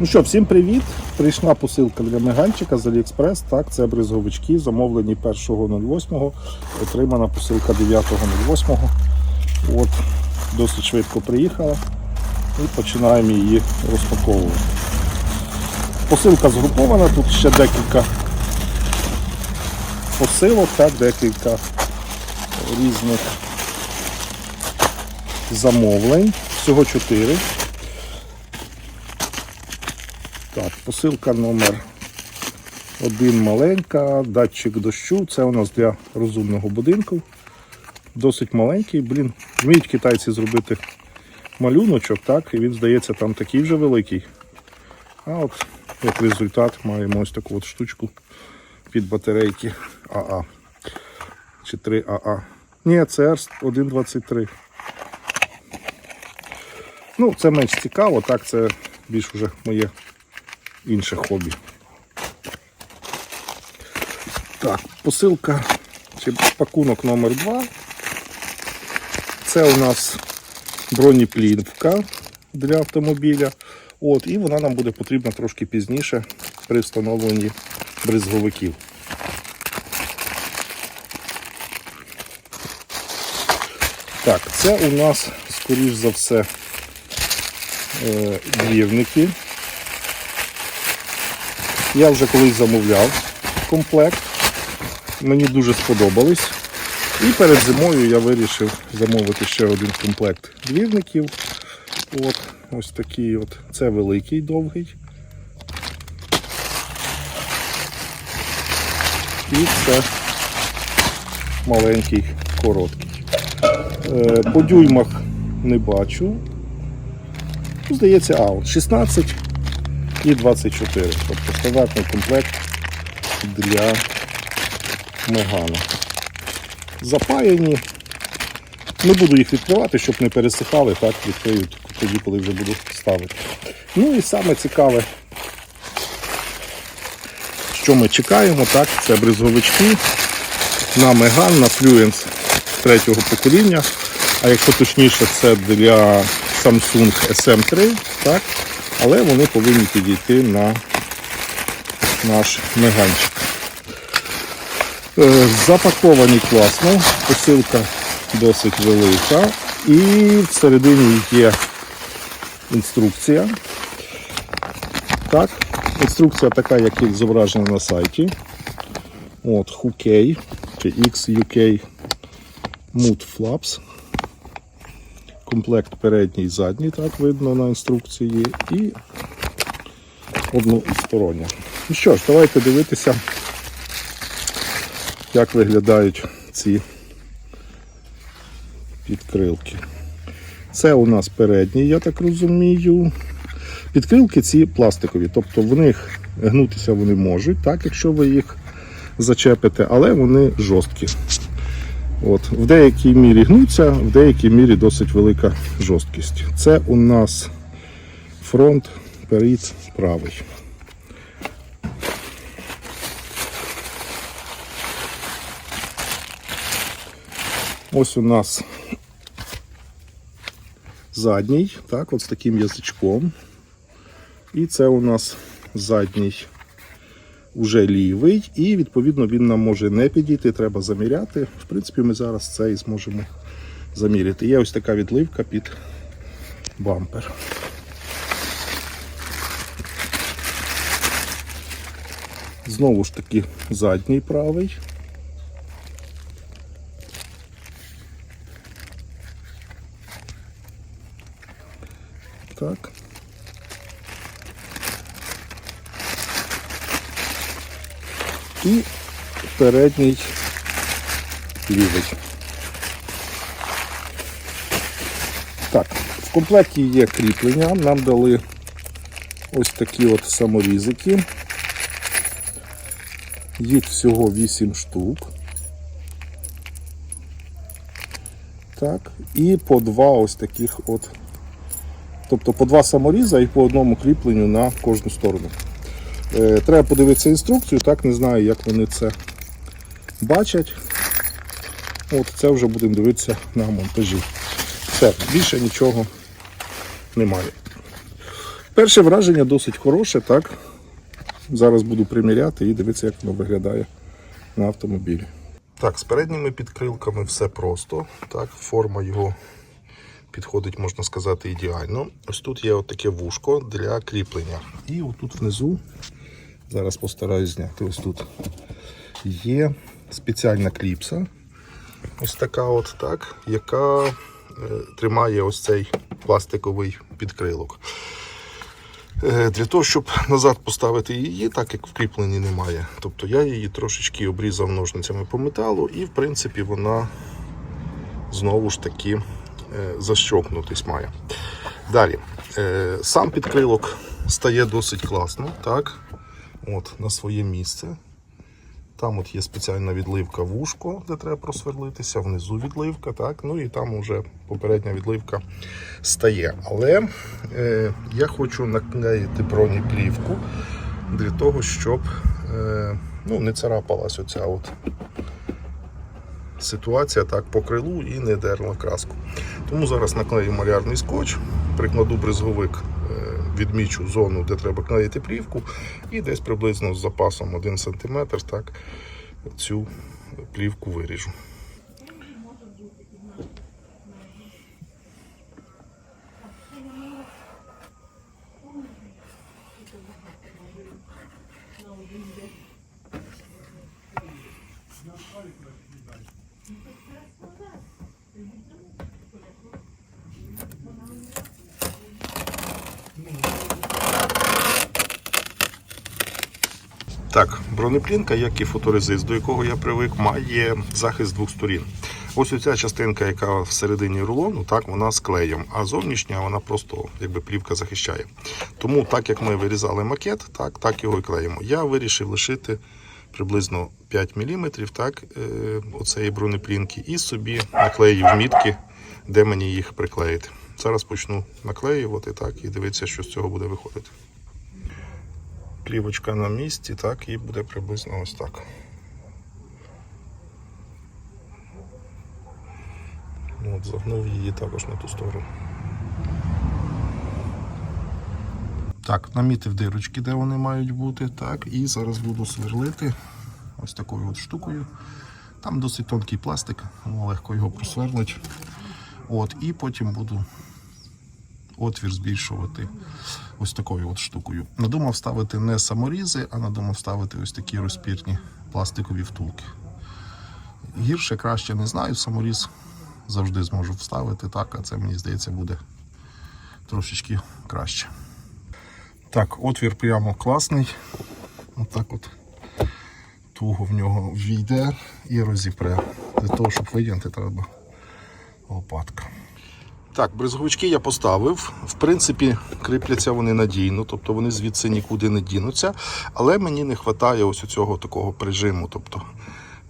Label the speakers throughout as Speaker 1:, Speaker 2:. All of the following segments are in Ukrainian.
Speaker 1: Ну що, всім привіт! Прийшла посилка для меганчика з Aliexpress. Так, це бризговички, замовлені 1.08, отримана посилка 9.08. От, досить швидко приїхала і починаємо її розпаковувати. Посилка згрупована, тут ще декілька посилок, так, декілька різних замовлень. Всього 4. Так, посилка номер один маленька, датчик дощу. Це у нас для розумного будинку. Досить маленький. Блін, вміють китайці зробити малюночок, так, і він здається там такий вже великий. А от як результат маємо ось таку от штучку під батарейки АА. Чи 3 АА. Ні, це R123. Ну, це менш цікаво, так, це більш уже моє інше хобі. Так, посилка чи пакунок номер 2 Це у нас бронеплівка для автомобіля. От, і вона нам буде потрібна трошки пізніше при встановленні бризговиків. Так, це у нас, скоріш за все, е, двірники. Я вже колись замовляв комплект. Мені дуже сподобались. І перед зимою я вирішив замовити ще один комплект двірників. От, ось такий от. Це великий довгий. І це маленький короткий. Е, По дюймах не бачу. Здається, а, от 16 і 24. Тобто стандартний комплект для Мегана. Запаяні. Не буду їх відкривати, щоб не пересихали, так відкрию тоді, коли вже буду ставити. Ну і саме цікаве, що ми чекаємо, так, це бризговички на Меган, на Fluence третього покоління. А якщо точніше, це для Samsung SM3, так? Але вони повинні підійти на наш меганчик. Е, Запаковані класно, посилка досить велика. І всередині є інструкція. Так, інструкція така, як і зображена на сайті. От, HUK чи XUK Mood Flaps. Комплект передній і задній, так видно на інструкції, і одностороння. Ну що ж, давайте дивитися, як виглядають ці підкрилки. Це у нас передній, я так розумію. Підкрилки ці пластикові, тобто в них гнутися вони можуть, так, якщо ви їх зачепите, але вони жорсткі. От, В деякій мірі гнуться, в деякій мірі досить велика жорсткість. Це у нас фронт перед правий. Ось у нас задній, так, от з таким язичком. І це у нас задній уже лівий, і відповідно він нам може не підійти, треба заміряти. В принципі, ми зараз це і зможемо заміряти. Є ось така відливка під бампер. Знову ж таки задній правий. Так. І передній лівий. Так, в комплекті є кріплення. Нам дали ось такі от саморізики. Їх всього 8 штук. Так, і по два ось таких от. Тобто по два саморіза і по одному кріпленню на кожну сторону. Е, Треба подивитися інструкцію, так не знаю, як вони це бачать. От це вже будемо дивитися на монтажі. Все, більше нічого немає. Перше враження досить хороше, так. Зараз буду приміряти і дивитися, як воно виглядає на автомобілі. Так, з передніми підкрилками все просто. Так, форма його підходить, можна сказати, ідеально. Ось тут є таке вушко для кріплення. І отут внизу, зараз постараюсь зняти, ось тут є спеціальна кліпса. Ось така от так, яка е, тримає ось цей пластиковий підкрилок. Е, Для того, щоб назад поставити її, так як в кріпленні немає. Тобто я її трошечки обрізав ножницями по металу, і в принципі вона знову ж таки е, защокнутись має. Далі, е, сам підкрилок стає досить класно, так? От, на своє місце. Там от є спеціальна відливка вушко, де треба просверлитися, внизу відливка, так, ну і там вже попередня відливка стає. Але е, я хочу наклеїти бронеплівку для того, щоб е, ну, не царапалась оця от ситуація так, по крилу і не дерла краску. Тому зараз наклею малярний скотч, прикладу бризговик, е, відмічу зону, де треба клеїти плівку, і десь приблизно з запасом 1 см так, цю плівку виріжу. Так, бронеплінка, як і фоторезист, до якого я привик, має захист з двох сторін. Ось оця частинка, яка всередині рулону, так, вона з клеєм, а зовнішня вона просто якби плівка захищає. Тому, так як ми вирізали макет, так, так його і клеїмо. Я вирішив лишити приблизно 5 мм так, е, оцеї бронеплінки і собі наклеїв мітки, де мені їх приклеїти. Зараз почну наклеювати так, і дивитися, що з цього буде виходити. Плівочка на місці, так, і буде приблизно ось так. Ну, От, загнув її також на ту сторону. Так, намітив дирочки, де вони мають бути. Так, і зараз буду сверлити ось такою от штукою. Там досить тонкий пластик, легко його просверлить. От, і потім буду отвір збільшувати ось такою от штукою. Надумав ставити не саморізи, а надумав ставити ось такі розпірні пластикові втулки. Гірше, краще не знаю, саморіз завжди зможу вставити, так, а це мені здається буде трошечки краще. Так, отвір прямо класний. Отак от туго в нього війде і розіпре. Для того, щоб вийняти, треба лопатка. Так, бризговички я поставив. В принципі, кріпляться вони надійно, тобто вони звідси нікуди не дінуться. Але мені не вистачає ось цього такого прижиму. Тобто,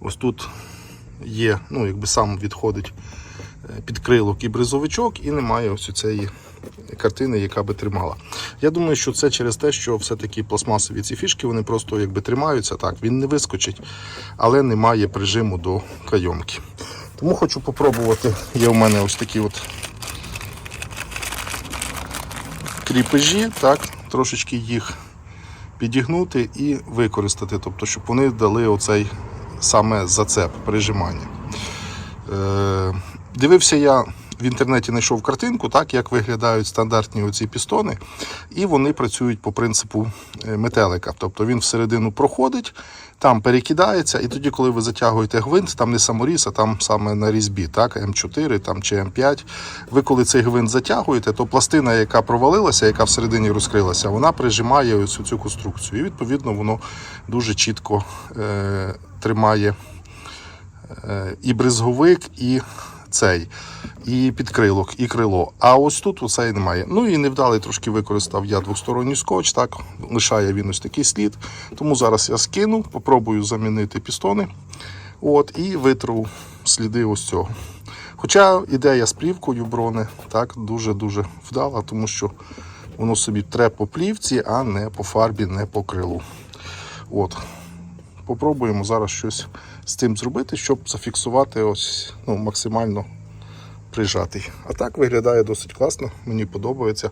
Speaker 1: ось тут є, ну, якби сам відходить е, підкрилок і бризовичок, і немає ось цієї картини, яка би тримала. Я думаю, що це через те, що все-таки пластмасові ці фішки вони просто якби тримаються. Так, він не вискочить, але немає прижиму до кайомки. Тому хочу попробувати. Є у мене ось такі от кріпежі, так, трошечки їх підігнути і використати, тобто, щоб вони дали оцей саме зацеп, прижимання. Е, дивився я в інтернеті, знайшов картинку, так, як виглядають стандартні оці пістони, і вони працюють по принципу е, метелика. Тобто він всередину проходить, там перекидається, і тоді, коли ви затягуєте гвинт, там не саморіз, а там саме на різьбі, так, М4 там, чи М5. Ви коли цей гвинт затягуєте, то пластина, яка провалилася, яка всередині розкрилася, вона прижимає ось цю конструкцію. І відповідно воно дуже чітко е, тримає е, і бризговик, і цей, і підкрилок, і крило. А ось тут оцей немає. Ну і невдалий трошки використав я двосторонній скотч, так, лишає він ось такий слід. Тому зараз я скину, попробую замінити пістони. От, і витру сліди ось цього. Хоча ідея з плівкою брони так, дуже-дуже вдала, тому що воно собі тре по плівці, а не по фарбі, не по крилу. От. Попробуємо зараз щось з цим зробити, щоб зафіксувати ось ну, максимально прижатий. А так виглядає досить класно, мені подобається.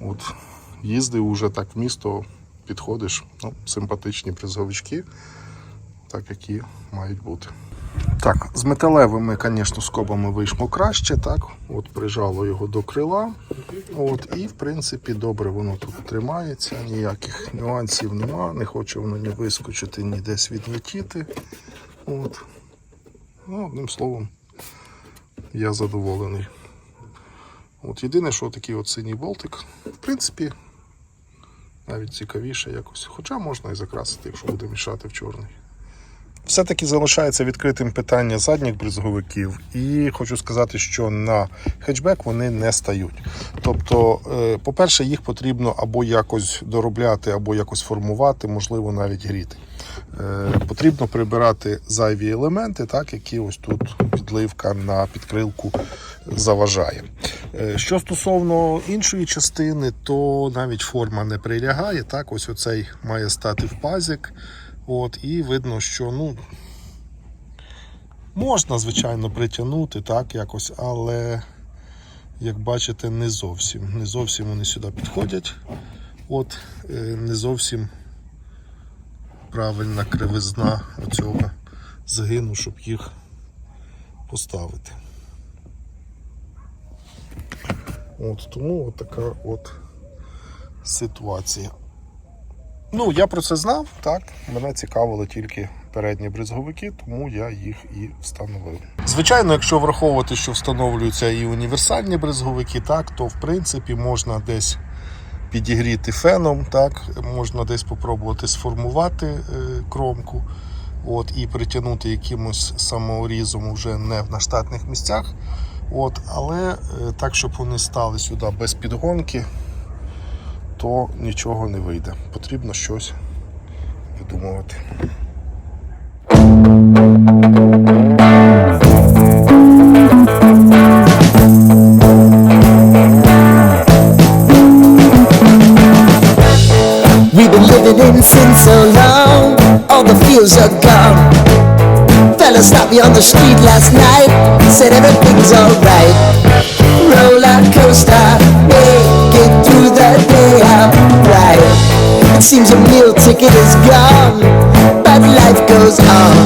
Speaker 1: От, їздив уже так в місто, підходиш, ну, симпатичні призовички, так які мають бути. Так, з металевими, звісно, скобами вийшло краще, так. От прижало його до крила. От, і в принципі добре воно тут тримається, ніяких нюансів нема, не хоче воно ні вискочити, ні десь відлетіти. От. Ну, одним словом, я задоволений. От єдине, що такий от синій болтик, в принципі, навіть цікавіше якось. Хоча можна і закрасити, якщо буде мішати в чорний. Все-таки залишається відкритим питання задніх бризговиків, і хочу сказати, що на хетчбек вони не стають. Тобто, е, по-перше, їх потрібно або якось доробляти, або якось формувати, можливо, навіть гріти. Е, Потрібно прибирати зайві елементи, так, які ось тут підливка на підкрилку заважає. Е, Що стосовно іншої частини, то навіть форма не прилягає. Так, ось оцей має стати в пазик. От, і видно, що ну, можна, звичайно, притягнути так, якось, але, як бачите, не зовсім. Не зовсім вони сюди підходять. От, е, не зовсім правильна кривизна оцього згину, щоб їх поставити. От, тому от така от ситуація. Ну, я про це знав, так. Мене цікавили тільки передні бризговики, тому я їх і встановив. Звичайно, якщо враховувати, що встановлюються і універсальні бризговики, так, то в принципі можна десь підігріти феном, так, можна десь спробувати сформувати е, кромку. От, і притягнути якимось самоорізом вже не на штатних місцях. От, але е, так, щоб вони стали сюди без підгонки, то нічого не вийде. Потрібно щось видумувати.
Speaker 2: We've been living in sin so long, all the feels are gone. Fella stopped me on the street last night, said everything's alright. Roller coaster, It seems a meal ticket is gone, but life goes on.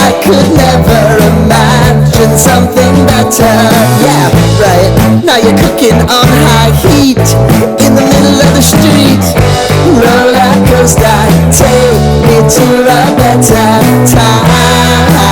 Speaker 2: I could never imagine something better. Yeah, right. Now you're cooking on high heat in the middle of the street. Roller coaster, take me to a better time.